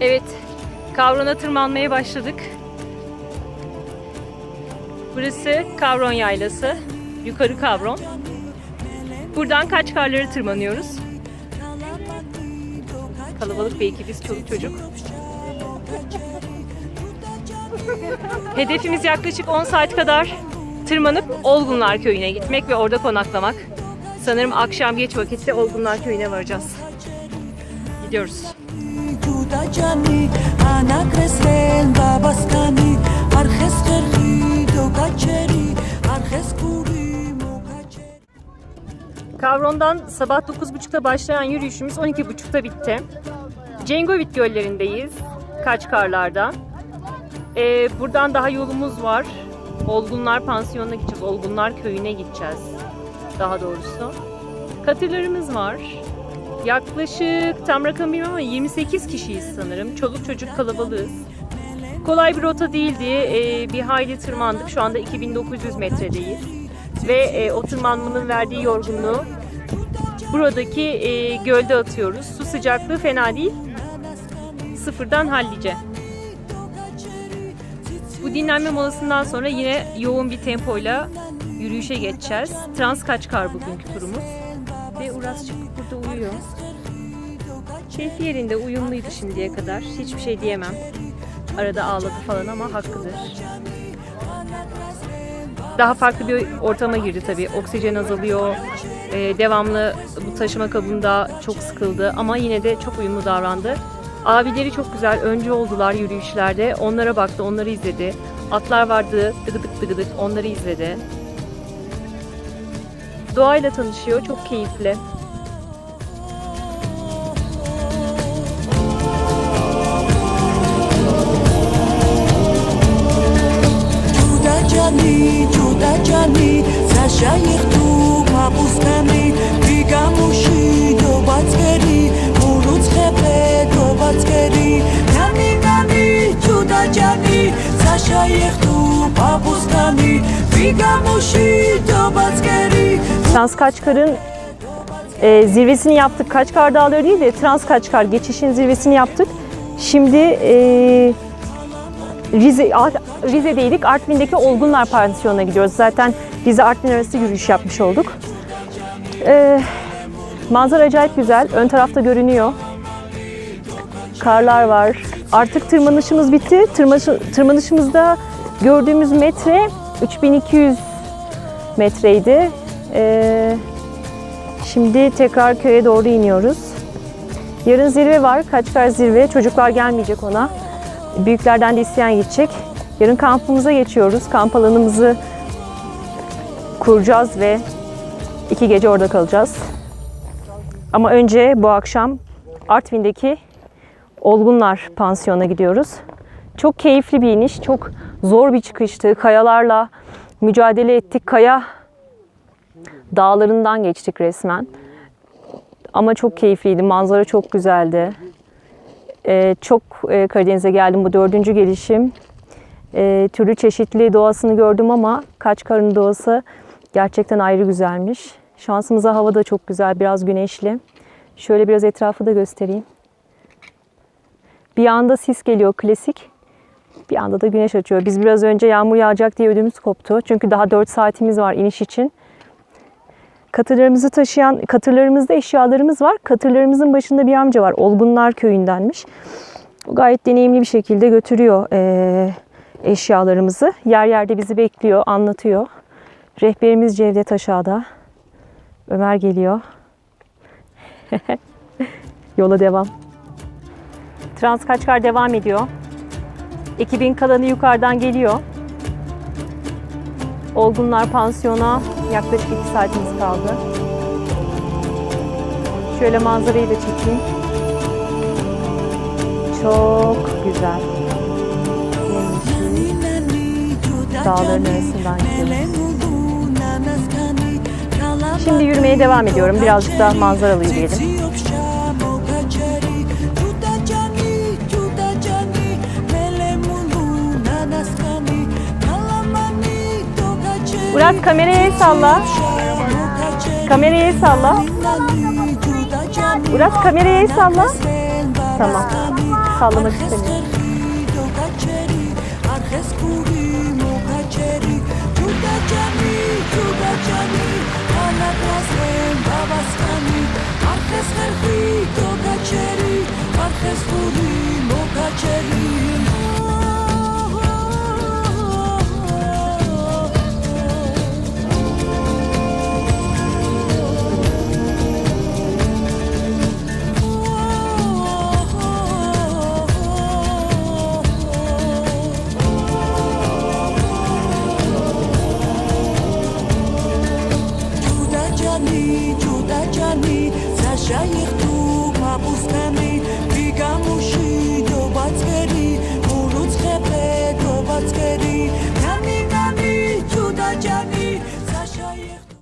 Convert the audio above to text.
Evet, Kavron'a tırmanmaya başladık. Burası Kavron Yaylası. Yukarı Kavron. Buradan Kaçkarları tırmanıyoruz. Kalabalık bir ekibiz, çoluk çocuk. Hedefimiz yaklaşık 10 saat kadar tırmanıp Olgunlar Köyü'ne gitmek ve orada konaklamak. Sanırım akşam geç vakitte Olgunlar Köyü'ne varacağız. Gidiyoruz. Kavron'dan sabah 9.30'da başlayan yürüyüşümüz 12.30'da bitti. Cengovit göllerindeyiz. Kaçkarlar'da. Ee, buradan daha yolumuz var. Olgunlar Pansiyonu'na gideceğiz. Olgunlar Köyü'ne gideceğiz. Daha doğrusu. Katırlarımız var. Yaklaşık tam rakam bilmiyorum ama 28 kişiyiz sanırım. Çoluk çocuk kalabalığız. Kolay bir rota değildi. Ee, bir hayli tırmandık. Şu anda 2900 metredeyiz. Ve e, o tırmanmanın verdiği yorgunluğu buradaki e, gölde atıyoruz. Su sıcaklığı fena değil. Sıfırdan hallice. Bu dinlenme molasından sonra yine yoğun bir tempoyla yürüyüşe geçeceğiz. Trans Kaçkar bugünkü turumuz. Ve Uras çıkıp burada uyuyor. Keyfi yerinde uyumluydu şimdiye kadar. Hiçbir şey diyemem. Arada ağladı falan ama hakkıdır. Daha farklı bir ortama girdi tabii. Oksijen azalıyor e, devamlı bu taşıma kabında çok sıkıldı ama yine de çok uyumlu davrandı. Abileri çok güzel öncü oldular yürüyüşlerde. Onlara baktı, onları izledi. Atlar vardı, dıgıdık dıgıdık onları izledi. Doğayla tanışıyor, çok keyifli. Чудо чани, Саша их тума пускай. Trans Kaçkar'ın e, zirvesini yaptık. Kaçkar Dağları değil de Trans Kaçkar geçişin zirvesini yaptık. Şimdi e, Rize, Rize'deydik. Artvin'deki Olgunlar Pansiyonu'na gidiyoruz. Zaten Rize Artvin arası yürüyüş yapmış olduk. E, manzara acayip güzel. Ön tarafta görünüyor. Karlar var. Artık tırmanışımız bitti. Tırmanış, tırmanışımızda gördüğümüz metre 3200 metreydi. Ee, şimdi tekrar köye doğru iniyoruz. Yarın zirve var. Kaçkar zirve. Çocuklar gelmeyecek ona. Büyüklerden de isteyen gidecek. Yarın kampımıza geçiyoruz. Kamp alanımızı kuracağız ve iki gece orada kalacağız. Ama önce bu akşam Artvin'deki Olgunlar Pansiyon'a gidiyoruz. Çok keyifli bir iniş, çok zor bir çıkıştı. Kayalarla mücadele ettik. Kaya dağlarından geçtik resmen. Ama çok keyifliydi. Manzara çok güzeldi. Ee, çok e, Karadeniz'e geldim bu dördüncü gelişim. Ee, türlü çeşitli doğasını gördüm ama Kaçkar'ın doğası gerçekten ayrı güzelmiş. Şansımıza hava da çok güzel, biraz güneşli. Şöyle biraz etrafı da göstereyim. Bir anda sis geliyor klasik. Bir anda da güneş açıyor. Biz biraz önce yağmur yağacak diye ödümüz koptu. Çünkü daha 4 saatimiz var iniş için. Katırlarımızı taşıyan, katırlarımızda eşyalarımız var. Katırlarımızın başında bir amca var. Olgunlar köyündenmiş. O gayet deneyimli bir şekilde götürüyor eee, eşyalarımızı. Yer yerde bizi bekliyor, anlatıyor. Rehberimiz Cevdet aşağıda. Ömer geliyor. Yola devam. Trans Kaçkar devam ediyor. Ekibin kalanı yukarıdan geliyor. Olgunlar Pansiyon'a yaklaşık 2 saatimiz kaldı. Şöyle manzarayı da çekeyim. Çok güzel. Dağların arasından gidiyoruz. Şimdi yürümeye devam ediyorum. Birazcık da manzaralıyı diyelim. Uras kameraya el salla. Kameraya el salla. Uras kameraya el salla. Tamam. Sallamak istemiyorum. You.